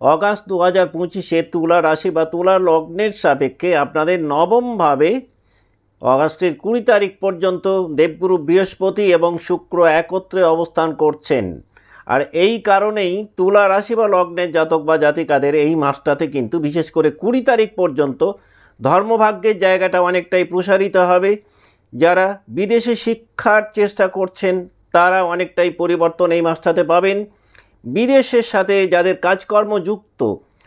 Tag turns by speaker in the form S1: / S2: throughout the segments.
S1: August দু হাজার পঁচিশে তুলা রাশি বা তুলা লগ্নের সাপেক্ষে আপনাদের নবমভাবে অগাস্টের কুড়ি তারিখ পর্যন্ত দেবগুরু বৃহস্পতি এবং শুক্র একত্রে অবস্থান করছেন। আর এই কারণেই তুলা রাশি বা লগ্নের জাতক বা জাতিকাদের এই মাসটাতে কিন্তু বিশেষ করে কুড়ি তারিখ পর্যন্ত ধর্মভাগ্যের জায়গাটা অনেকটাই প্রসারিত হবে। যারা বিদেশে শিক্ষার চেষ্টা করছেন, তারা অনেকটাই পরিবর্তন এই মাসটাতে পাবেন। বিদেশের সাথে যাদের কাজকর্ম যুক্ত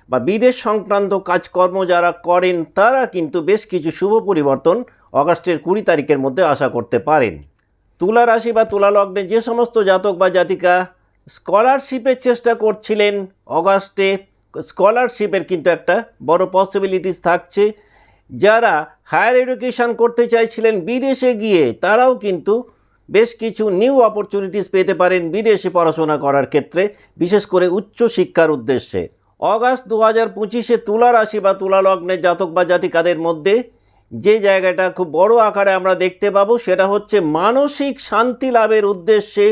S1: বা বিদেশ সংক্রান্ত কাজকর্ম যারা করেন, তারা কিন্তু বেশ কিছু শুভ পরিবর্তন অগাস্টের কুড়ি তারিখের মধ্যে আশা করতে পারেন। তুলা রাশি বা তুলা লগ্নে যে সমস্ত জাতক বা জাতিকা স্কলারশিপের চেষ্টা করছিলেন অগাস্টে, স্কলারশিপের কিন্তু একটা বড় পসিবিলিটিস থাকছে। যারা হায়ার এডুকেশন করতে চাইছিলেন, বিদেশে গিয়ে তারাও কিন্তু বেশ কিছু নিউ অপরচুনিটিস পেতে পারেন বিদেশে পড়াশোনা করার ক্ষেত্রে, বিশেষ করে উচ্চ শিক্ষার উদ্দেশ্যে। অগাস্ট দু হাজার পঁচিশে তুলা রাশি বা তুলা লগ্নের জাতক বা জাতিকাদের মধ্যে যে জায়গাটা খুব বড় আকারে আমরা দেখতে পাবো, সেটা হচ্ছে মানসিক শান্তি লাভের উদ্দেশ্যে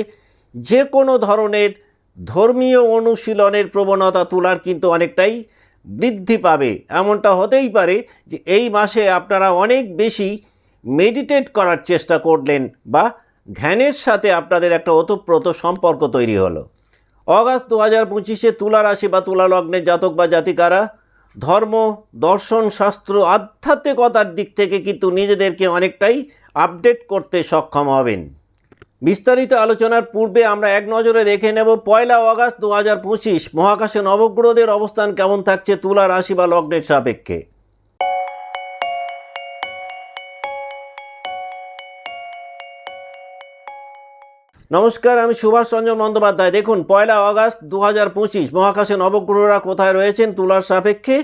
S1: যে কোনো ধরনের ধর্মীয় অনুশীলনের প্রবণতা তোলার কিন্তু অনেকটাই বৃদ্ধি পাবে। এমনটা হতেই পারে যে এই মাসে আপনারা অনেক বেশি মেডিটেট করার চেষ্টা করলেন বা ধ্যানের সাথে আপনাদের একটা ওতপ্রোত সম্পর্ক তৈরি হলো। অগাস্ট দু হাজার পঁচিশে তুলা রাশি বা তুলা লগ্নের জাতক বা জাতিকারা ধর্ম, দর্শন, শাস্ত্র, আধ্যাত্মিকতার দিক থেকে কিন্তু নিজেদেরকে অনেকটাই আপডেট করতে সক্ষম হবেন। বিস্তারিত আলোচনার পূর্বে আমরা এক নজরে দেখে নেব, পয়লা অগাস্ট দু হাজার পঁচিশ মহাকাশে নবগ্রহদের অবস্থান কেমন থাকছে তুলা রাশি বা লগ্নের সাপেক্ষে। নমস্কার, আমি সুভাষ রঞ্জন বন্দ্যোপাধ্যায়। দেখুন, পয়লা আগস্ট দু হাজার পঁচিশ, মহাকাশে নবগ্রহরা কোথায় রয়েছেন তুলার সাপেক্ষে?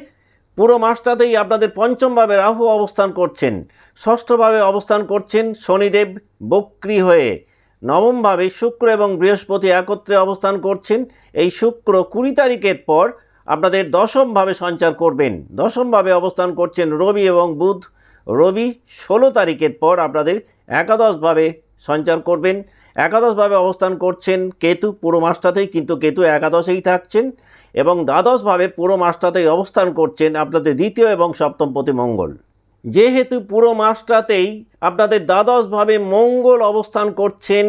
S1: পুরো মাসটাতেই আপনাদের পঞ্চমভাবে রাহু অবস্থান করছেন। ষষ্ঠভাবে অবস্থান করছেন শনিদেব বক্রি হয়ে। নবমভাবে শুক্র এবং বৃহস্পতি একত্রে অবস্থান করছেন। এই শুক্র কুড়ি তারিখের পর আপনাদের দশমভাবে সঞ্চার করবেন। দশমভাবে অবস্থান করছেন রবি এবং বুধ। রবি ষোলো তারিখের পর আপনাদের একাদশভাবে সঞ্চার করবেন। একাদশভাবে অবস্থান করছেন কেতু, পুরো মাসটাতেই কিন্তু কেতু একাদশেই থাকছেন এবং দ্বাদশভাবে পুরো মাসটাতেই অবস্থান করছেন আপনাদের দ্বিতীয় এবং সপ্তম প্রতি মঙ্গল। যেহেতু পুরো মাসটাতেই আপনাদের দ্বাদশভাবে মঙ্গল অবস্থান করছেন,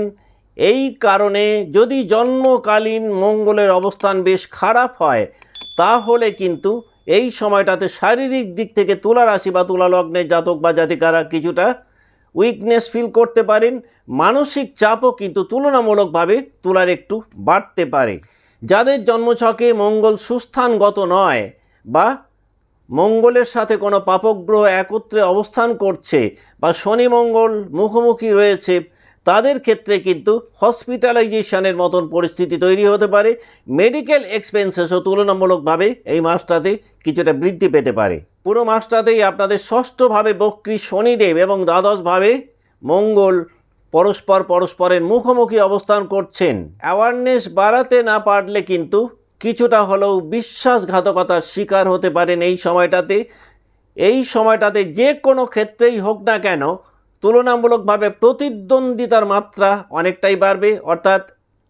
S1: এই কারণে যদি জন্মকালীন মঙ্গলের অবস্থান বেশ খারাপ হয়, তাহলে কিন্তু এই সময়টাতে শারীরিক দিক থেকে তুলা রাশি বা তুলা লগ্নের জাতক বা জাতিকারা কিছুটা উইকনেস ফিল করতে পারেন, মানসিক চাপও কিন্তু তুলনামূলকভাবে তুলার একটু বাড়তে পারে। যাদের জন্মছকে মঙ্গল সুস্থানগত নয় বা মঙ্গলের সাথে কোনো পাপগ্রহ একত্রে অবস্থান করছে বা শনি মঙ্গল মুখোমুখি রয়েছে তাদের ক্ষেত্রে কিন্তু হসপিটালাইজেশনের মতন পরিস্থিতি তৈরি হতে পারে। মেডিকেল এক্সপেন্সেসও তুলনামূলকভাবে এই মাসটাতে কিছুটা বৃদ্ধি পেতে পারে। পুরো মাসটাতেই আপনাদের ষষ্ঠভাবে বক্রী শনিদেব এবং দ্বাদশভাবে মঙ্গল পরস্পর পরস্পরের মুখোমুখি অবস্থান করছেন। অ্যাওয়ারনেস বাড়াতে না পারলে কিন্তু কিছুটা হলেও বিশ্বাসঘাতকতার শিকার হতে পারেন এই সময়টাতে। এই সময়টাতে যে কোনো ক্ষেত্রেই হোক না কেন তুলনামূলকভাবে প্রতিদ্বন্দ্বিতার মাত্রা অনেকটাই বাড়বে। অর্থাৎ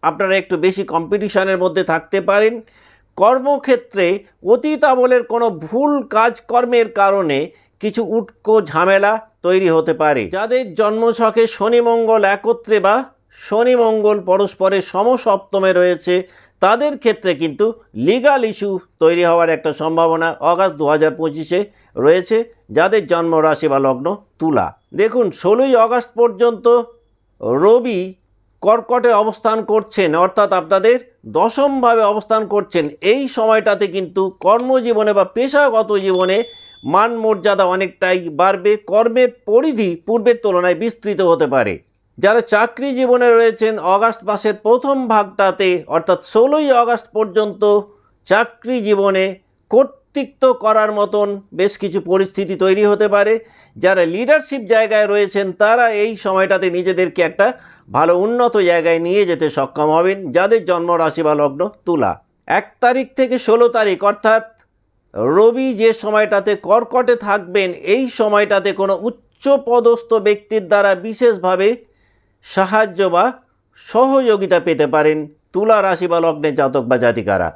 S1: আপনারা একটু বেশি কম্পিটিশনের মধ্যে থাকতে পারেন। কর্মক্ষেত্রে অতীত আমলের কোনো ভুল কাজকর্মের কারণে কিছু উটকো ঝামেলা তৈরি হতে পারে। যাদের জন্মছকে শনি মঙ্গল একত্রে বা শনি মঙ্গল পরস্পরের সমসপ্তমে রয়েছে, তাদের ক্ষেত্রে কিন্তু লিগাল ইস্যু তৈরি হওয়ার একটা সম্ভাবনা অগাস্ট দু হাজার পঁচিশে রয়েছে। যাদের জন্ম রাশি বা লগ্ন তুলা। দেখুন, ষোলোই অগাস্ট পর্যন্ত রবি কর্কটে অবস্থান করছেন, অর্থাৎ আপনাদের দশমভাবে অবস্থান করছেন। এই সময়টাতে কিন্তু কর্মজীবনে বা পেশাগত জীবনে মান মর্যাদা অনেকটাই বাড়বে কর্মের পরিধি পূর্বের তুলনায় বিস্তৃত হতে পারে। যারা চাকরি জীবনে রয়েছেন, অগাস্ট মাসের প্রথম ভাগটাতে, অর্থাৎ ষোলোই আগস্ট পর্যন্ত চাকরি জীবনে কর্তৃত্ব করার মতন বেশ কিছু পরিস্থিতি তৈরি হতে পারে। যারা লিডারশিপ জায়গায় রয়েছেন, তারা এই সময়টাতে নিজেদেরকে একটা ভালো উন্নত জায়গায় নিয়ে যেতে সক্ষম হবেন। যাদের জন্ম রাশি বা লগ্ন তুলা। এক তারিখ থেকে ষোলো তারিখ, অর্থাৎ রবি যে সময়টাতে কর্কটে থাকবেন, এই সময়টাতে কোনো উচ্চপদস্থ ব্যক্তির দ্বারা বিশেষভাবে সাহায্য বা সহযোগিতা পেতে পারেন তুলা রাশি বা লগ্নের জাতক বা জাতিকারা।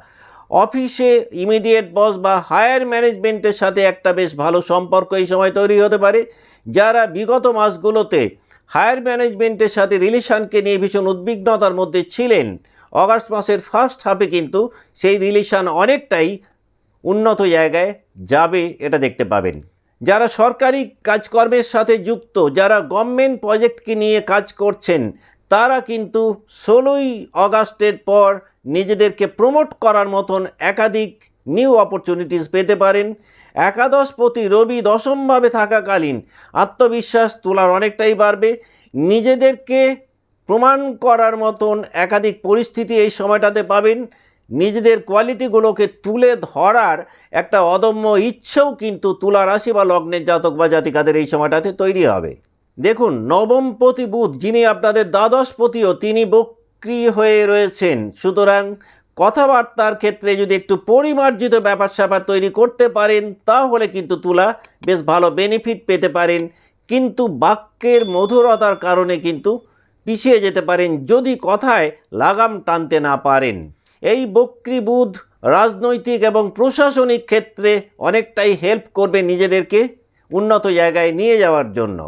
S1: অফিসে ইমিডিয়েট বস বা হায়ার ম্যানেজমেন্টের সাথে একটা বেশ ভালো সম্পর্ক এই সময় তৈরি হতে পারে। যারা বিগত মাসগুলোতে হায়ার ম্যানেজমেন্টের সাথে রিলেশানকে নিয়ে ভীষণ উদ্বিগ্নতার মধ্যে ছিলেন, অগাস্ট মাসের ফার্স্ট হাফে কিন্তু সেই রিলেশান অনেকটাই উন্নত জায়গায় যাবে এটা দেখতে পাবেন। যারা সরকারি কাজকর্মের সাথে যুক্ত, যারা গভর্নমেন্ট প্রজেক্টকে নিয়ে কাজ করছেন, তারা কিন্তু ষোলোই অগাস্টের পর নিজেদেরকে প্রমোট করার মতন একাধিক নিউ অপরচুনিটিস পেতে পারেন। একাদশ প্রতি রবি দশমভাবে থাকাকালীন আত্মবিশ্বাস তোলার অনেকটাই বাড়বে। নিজেদেরকে প্রমাণ করার মতন একাধিক পরিস্থিতি এই সময়টাতে পাবেন। নিজেদের কোয়ালিটিগুলোকে তুলে ধরার একটা অদম্য ইচ্ছেও কিন্তু তুলা রাশি বা লগ্নের জাতক বা জাতিকাদের এই সময়টাতে তৈরি হবে। দেখুন নবমপতি বুধ, যিনি আপনাদের দ্বাদশপতিও তিনি বক্রি হয়ে রয়েছেন। সুতরাং কথাবার্তার ক্ষেত্রে যদি একটু পরিমার্জিত ব্যাপার স্যাপার তৈরি করতে পারেন, তাহলে কিন্তু তুলা বেশ ভালো বেনিফিট পেতে পারেন। কিন্তু বাক্যের মধুরতার কারণে কিন্তু পিছিয়ে যেতে পারেন যদি কথায় লাগাম টানতে না পারেন। এই বক্রিবুধ রাজনৈতিক এবং প্রশাসনিক ক্ষেত্রে অনেকটাই হেল্প করবে নিজেদেরকে উন্নত জায়গায় নিয়ে যাওয়ার জন্য।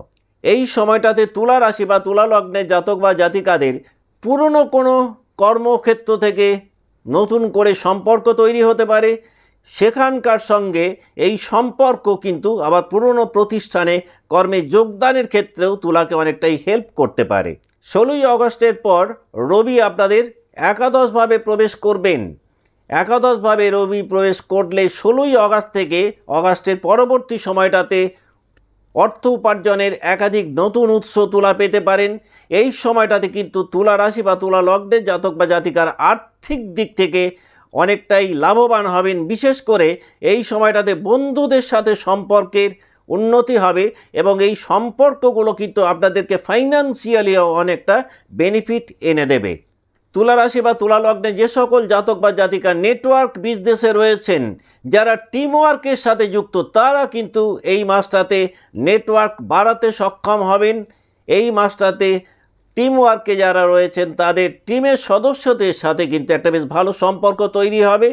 S1: এই সময়টাতে তুলা রাশি বা তুলা লগ্নের জাতক বা জাতিকাদের পুরনো কোনো কর্মক্ষেত্র থেকে নতুন করে সম্পর্ক তৈরি হতে পারে, সেখানকার সঙ্গে এই সম্পর্ক কিন্তু আবার পুরনো প্রতিষ্ঠানে কর্মে যোগদানের ক্ষেত্রেও তুলাকে অনেকটাই হেল্প করতে পারে। ষোলোই অগস্টের পর রবি আপনাদের একাদশভাবে প্রবেশ করবেন। একাদশভাবে রবি প্রবেশ করলে ষোলোই অগাস্ট থেকে অগাস্টের পরবর্তী সময়টাতে অর্থ উপার্জনের একাধিক নতুন উৎস তুলা পেতে পারেন। এই সময়টাতে কিন্তু তুলা রাশি বা তুলা লগ্নের জাতক বা জাতিকার আর্থিক দিক থেকে অনেকটাই লাভবান হবেন। বিশেষ করে এই সময়টাতে বন্ধুদের সাথে সম্পর্কের উন্নতি হবে এবং এই সম্পর্কগুলো কিন্তু আপনাদেরকে ফাইন্যান্সিয়ালিও অনেকটা বেনিফিট এনে দেবে। তুলা রাশি বা তুলা লগ্নে যে সকল জাতক বা জাতিকা নেটওয়ার্ক বিজনেসে রয়েছেন, যারা টিমওয়ার্কের সাথে যুক্ত, তারা কিন্তু এই মাসটাতে নেটওয়ার্ক বাড়াতে সক্ষম হবেন। এই মাসটাতে টিমওয়ার্কে যারা রয়েছেন, তাদের টিমের সদস্যদের সাথে কিন্তু একটা বেশ ভালো সম্পর্ক তৈরি হবে।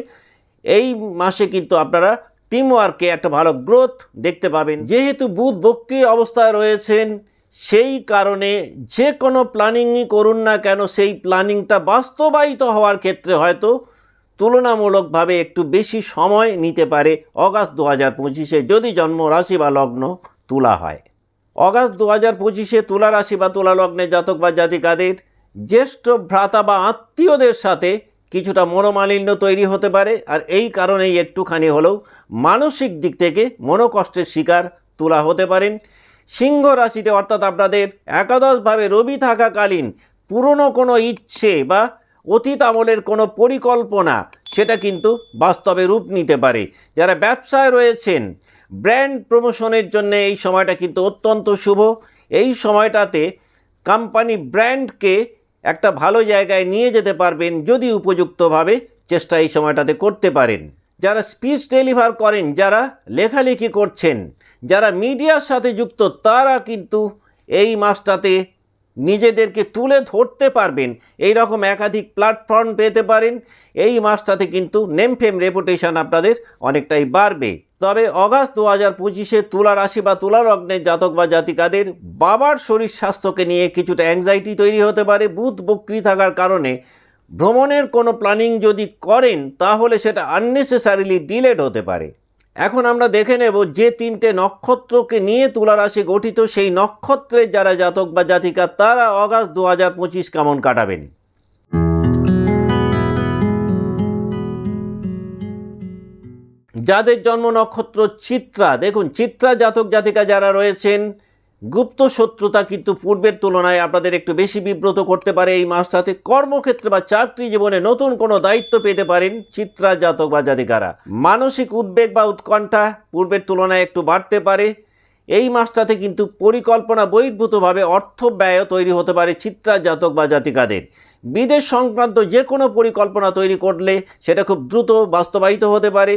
S1: এই মাসে কিন্তু আপনারা টিমওয়ার্কে একটা ভালো গ্রোথ দেখতে পাবেন। যেহেতু বুধ বক্রি অবস্থায় রয়েছেন, সেই কারণে যে কোনো প্ল্যানিংই করুন না কেন, সেই প্ল্যানিংটা বাস্তবায়িত হওয়ার ক্ষেত্রে হয়তো তুলনামূলকভাবে একটু বেশি সময় নিতে পারে অগাস্ট দু হাজার পঁচিশে, যদি জন্ম রাশি বা লগ্ন তুলা হয়। অগাস্ট দু হাজার পঁচিশে তুলা রাশি বা তুলা লগ্নে জাতক বা জাতিকাদের জ্যেষ্ঠ ভ্রাতা বা আত্মীয়দের সাথে কিছুটা মনোমালিন্য তৈরি হতে পারে, আর এই কারণেই একটুখানি হলেও মানসিক দিক থেকে মনোকষ্টের শিকার তুলা হতে পারেন। সিংহ রাশিতে অর্থাৎ আপনাদের একাদশভাবে রবি থাকাকালীন পুরনো কোনো ইচ্ছে বা অতীত আমলের কোনো পরিকল্পনা, সেটা কিন্তু বাস্তবে রূপ নিতে পারে। যারা ব্যবসায় রয়েছেন ব্র্যান্ড প্রমোশনের জন্য এই সময়টা কিন্তু অত্যন্ত শুভ। এই সময়টাতে কোম্পানি ব্র্যান্ডকে একটা ভালো জায়গায় নিয়ে যেতে পারবেন যদি উপযুক্তভাবে চেষ্টা এই সময়টাতে করতে পারেন। যারা স্পিচ ডেলিভার করেন, যারা লেখালেখি করছেন, যারা মিডিয়ার সাথে যুক্ত, তারা কিন্তু এই মাসটাতে নিজেদেরকে তুলে ধরতে পারবেন। এই রকম একাধিক প্ল্যাটফর্ম পেতে পারেন। এই মাসটাতে কিন্তু নেমফেম রেপুটেশন আপনাদের অনেকটাই বাড়বে। তবে অগাস্ট দু হাজার পঁচিশে তুলা রাশি বা তুলা লগ্নের জাতক বা জাতিকাদের বাবার শরীর স্বাস্থ্যকে নিয়ে কিছুটা অ্যাংজাইটি তৈরি হতে পারে। বুধ বক্রি থাকার কারণে ভ্রমণের কোনো প্ল্যানিং যদি করেন, তাহলে সেটা আননেসেসারিলি ডিলেড হতে পারে। এখন আমরা দেখে নেব যে তিনটে নক্ষত্রকে নিয়ে তুলা রাশি গঠিত, সেই নক্ষত্রের যারা জাতক বা জাতিকা, তারা অগাস্ট দু হাজার পঁচিশ কেমন কাটাবেন? যাদের জন্ম নক্ষত্র চিত্রা, দেখুন চিত্রা জাতক জাতিকা যারা রয়েছেন, গুপ্ত শত্রুতা কিন্তু পূর্বের তুলনায় আপনাদের একটু বেশি বিব্রত করতে পারে এই মাসটাতে। কর্মক্ষেত্রে বা চাকরি জীবনে নতুন কোনো দায়িত্ব পেতে পারেন চিত্রা জাতক বা জাতিকারা। মানসিক উদ্বেগ বা উৎকণ্ঠা পূর্বের তুলনায় একটু বাড়তে পারে। এই মাসটাতে কিন্তু পরিকল্পনা বহির্ভূতভাবে অর্থ ব্যয় তৈরি হতে পারে চিত্রা জাতক বা জাতিকাদের। বিদেশ সংক্রান্ত যে কোনো পরিকল্পনা তৈরি করলে সেটা খুব দ্রুত বাস্তবায়িত হতে পারে।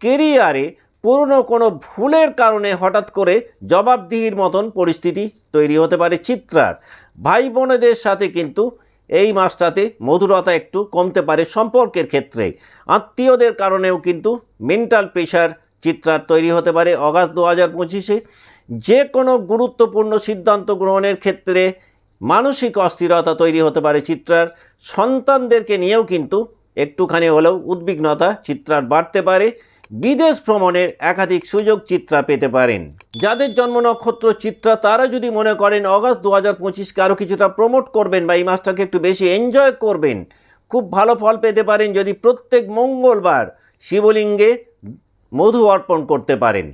S1: কেরিয়ারে পুরনো কোনো ভুলের কারণে হঠাৎ করে জবাবদিহির মতন পরিস্থিতি তৈরি হতে পারে চিত্রার। ভাই বোনেদের সাথে কিন্তু এই মাসটাতে মধুরতা একটু কমতে পারে সম্পর্কের ক্ষেত্রে। আত্মীয়দের কারণেও কিন্তু মেন্টাল প্রেশার চিত্রার তৈরি হতে পারে অগাস্ট দু হাজার পঁচিশে। যে কোনো গুরুত্বপূর্ণ সিদ্ধান্ত গ্রহণের ক্ষেত্রে মানসিক অস্থিরতা তৈরি হতে পারে চিত্রার। সন্তানদেরকে নিয়েও কিন্তু একটুখানি হলেও উদ্বিগ্নতা চিত্রার বাড়তে পারে। বিদেশ ভ্রমণের একাধিক সুযোগ চিত্রা পেতে পারেন। যাদের জন্ম নক্ষত্র চিত্রা, তারা যদি মনে করেন অগস্ট দু হাজার পঁচিশকে আরও কিছুটা প্রমোট করবেন বা এই মাসটাকে একটু বেশি এনজয় করবেন, খুব ভালো ফল পেতে পারেন যদি প্রত্যেক মঙ্গলবার শিবলিঙ্গে মধু অর্পণ করতে পারেন।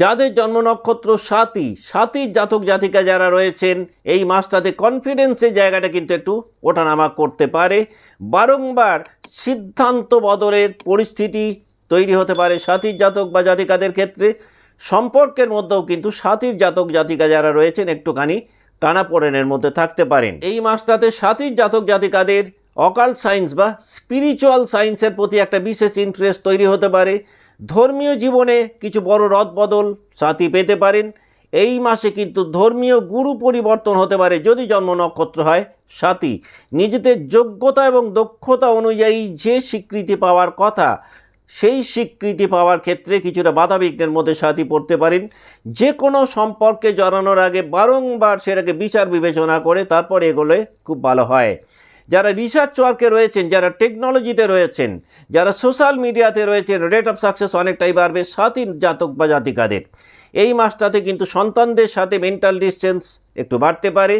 S1: যাদের জন্ম নক্ষত্র সাতই সাতই জাতক জাতিকা যারা রয়েছেন, এই মাসটাতে কনফিডেন্সের জায়গাটা কিন্তু একটু ওঠানামা করতে পারে। বারংবার সিদ্ধান্ত বদলের পরিস্থিতি তৈরি হতে পারে সাথীর জাতক বা জাতিকাদের ক্ষেত্রে। সম্পর্কের মধ্যেও কিন্তু সাথীর জাতক জাতিকা যারা রয়েছেন, একটুখানি টানাপোড়েনের মধ্যে থাকতে পারেন। এই মাসটাতে সাথীর জাতক জাতিকাদের অকাল সায়েন্স বা স্পিরিচুয়াল সায়েন্সের প্রতি একটা বিশেষ ইন্টারেস্ট তৈরি হতে পারে। ধর্মীয় জীবনে কিছু বড় রদবদল সাথী পেতে পারেন। এই মাসে কিন্তু ধর্মীয় গুরু পরিবর্তন হতে পারে যদি জন্ম নক্ষত্র হয় সাথী। নিজেদের যোগ্যতা এবং দক্ষতা অনুযায়ী যে স্বীকৃতি পাওয়ার কথা, সেই স্বীকৃতি পাওয়ার ক্ষেত্রে কিছুটা বাধাবিঘ্নের মধ্যে সাথী পড়তে পারেন। যে কোনো সম্পর্কে জড়ানোর আগে বারংবার সেটাকে বিচার বিবেচনা করে তারপর এগোলে খুব ভালো হয়। যারা রিসার্চ ওয়ার্কে রয়েছেন, যারা টেকনোলজিতে রয়েছেন, যারা সোশ্যাল মিডিয়াতে রয়েছেন রেট অফ সাকসেস অনেকটাই বাড়বে সাথী জাতক বা জাতিকাদের। এই মাসটাতে কিন্তু সন্তানদের সাথে মেন্টাল ডিস্টেন্স একটু বাড়তে পারে।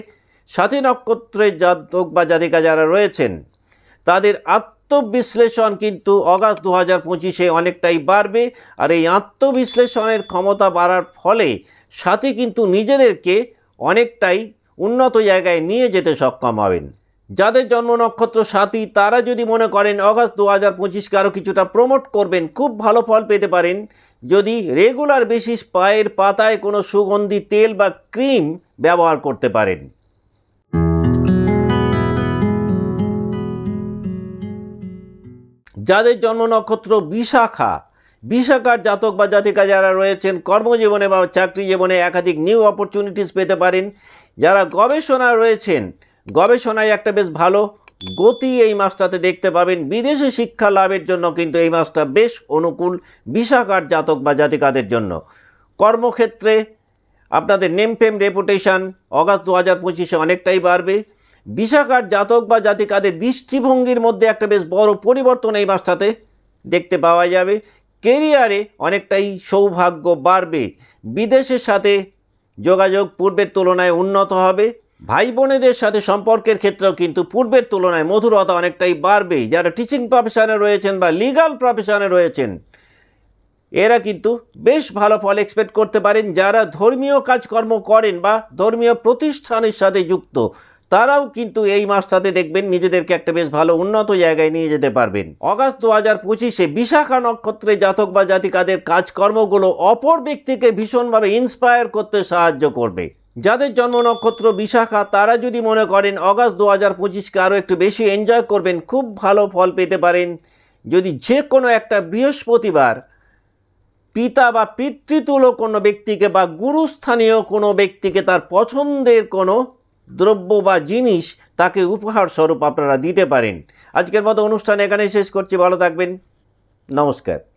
S1: সাথী নক্ষত্রের জাতক বা জাতিকা যারা রয়েছেন, তাদের আত্মবিশ্লেষণ কিন্তু অগাস্ট দু হাজার পঁচিশে অনেকটাই বাড়বে। আর এই আত্মবিশ্লেষণের ক্ষমতা বাড়ার ফলে সাথী কিন্তু নিজেদেরকে অনেকটাই উন্নত জায়গায় নিয়ে যেতে সক্ষম হবেন। যাদের জন্ম নক্ষত্র সাথী তারা যদি মনে করেন অগস্ট দু হাজার পঁচিশকে আরও কিছুটা প্রমোট করবেন, খুব ভালো ফল পেতে পারেন। যদি রেগুলার বেসিস পায়ের পাতায় কোনো সুগন্ধি, তেল বা ক্রিম ব্যবহার করতে পারেন। যাদের জন্ম নক্ষত্র বিশাখা, বিশাখার জাতক বা জাতিকা যারা রয়েছেন, কর্মজীবনে বা চাকরি জীবনে একাধিক নিউ অপরচুনিটিস পেতে পারেন। যারা গবেষণা রয়েছেন গবেষণায় একটা বেশ ভালো গতি এই মাসটাতে দেখতে পাবেন। বিদেশে শিক্ষা লাভের জন্য কিন্তু এই মাসটা বেশ অনুকূল বিশাখার জাতক বা জাতিকাদের জন্য। কর্মক্ষেত্রে আপনাদের নেম ফেম রেপুটেশন অগাস্ট দু হাজার পঁচিশে অনেকটাই বাড়বে। বিশাখার জাতক বা জাতিকাদের দৃষ্টিভঙ্গির মধ্যে একটা বেশ বড় পরিবর্তন এই মাসটাতে দেখতে পাওয়া যাবে। কেরিয়ারে অনেকটাই সৌভাগ্য বাড়বে। বিদেশের সাথে যোগাযোগ পূর্বের তুলনায় উন্নত হবে। ভাই বোনেদের সাথে সম্পর্কের ক্ষেত্রেও কিন্তু পূর্বের তুলনায় মধুরতা অনেকটাই বাড়বে যারা টিচিং প্রফেশনে রয়েছেন বা লিগাল প্রফেশনে রয়েছেন, এরা কিন্তু বেশ ভালো ফল এক্সপেক্ট করতে পারেন। যারা ধর্মীয় কাজকর্ম করেন বা ধর্মীয় প্রতিষ্ঠানের সাথে যুক্ত, তারাও কিন্তু এই মাসটাতে দেখবেন নিজেদেরকে একটা বেশ ভালো উন্নত জায়গায় নিয়ে যেতে পারবেন। অগাস্ট দু হাজার পঁচিশে বিশাখা নক্ষত্রে জাতক বা জাতিকাদের কাজকর্মগুলো অপর ব্যক্তিকে ভীষণভাবে ইন্সপায়ার করতে সাহায্য করবে। যাদের জন্ম নক্ষত্র বিশাখা, তারা যদি মনে করেন অগাস্ট দু হাজার পঁচিশকে আরও একটু বেশি এনজয় করবেন, খুব ভালো ফল পেতে পারেন। যদি যে কোনো একটা বৃহস্পতিবার পিতা বা পিতৃতুল্য কোনো ব্যক্তিকে বা গুরুস্থানীয় কোনো ব্যক্তিকে তার পছন্দের কোনো দ্রব্য বা জিনিস তাকে উপহার স্বরূপ আপনারা দিতে পারেন। আজকের মতো অনুষ্ঠান এখানে শেষ করছি, ভালো থাকবেন। নমস্কার।